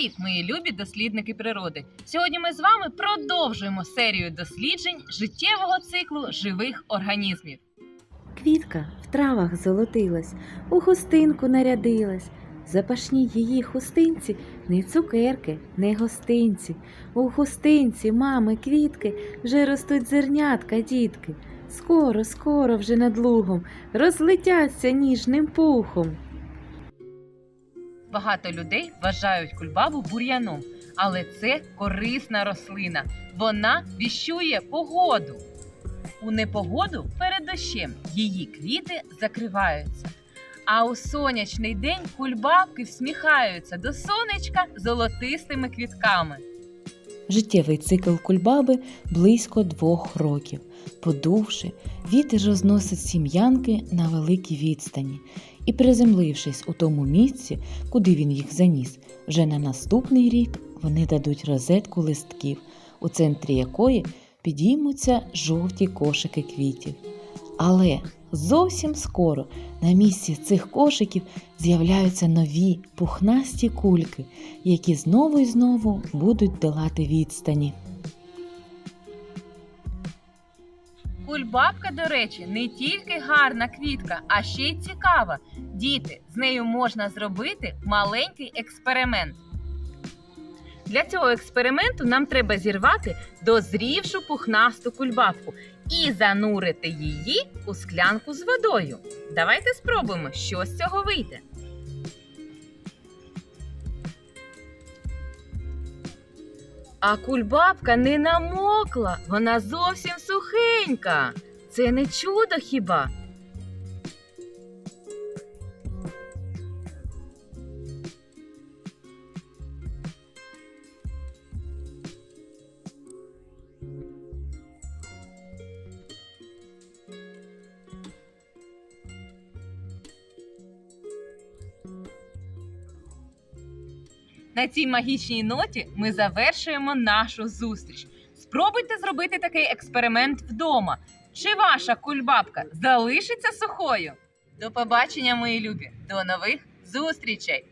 Привіт, мої любі дослідники природи! Сьогодні ми з вами продовжуємо серію досліджень життєвого циклу живих організмів. Квітка в травах золотилась, у хустинку нарядилась. Запашні її хустинці не цукерки, не гостинці. У хустинці, мами, квітки вже ростуть зернятка, дітки. Скоро, скоро вже над лугом розлетяться ніжним пухом. Багато людей вважають кульбабу бур'яном, але це корисна рослина. Вона віщує погоду. У непогоду перед дощем її квіти закриваються. А у сонячний день кульбабки всміхаються до сонечка золотистими квітками. Життєвий цикл кульбаби близько двох років. Подувши, вітер розносить сім'янки на великій відстані, і, приземлившись у тому місці, куди він їх заніс, вже на наступний рік вони дадуть розетку листків, у центрі якої підіймуться жовті кошики квітів. Але зовсім скоро на місці цих кошиків з'являються нові пухнасті кульки, які знову і знову будуть долати відстані. Кульбабка, до речі, не тільки гарна квітка, а ще й цікава. Діти, з нею можна зробити маленький експеримент. Для цього експерименту нам треба зірвати дозрівшу пухнасту кульбабку і занурити її у склянку з водою. Давайте спробуємо, що з цього вийде. А кульбабка не намокла, вона зовсім сухенька. Це не чудо хіба? На цій магічній ноті ми завершуємо нашу зустріч. Спробуйте зробити такий експеримент вдома. Чи ваша кульбабка залишиться сухою? До побачення, мої любі! До нових зустрічей!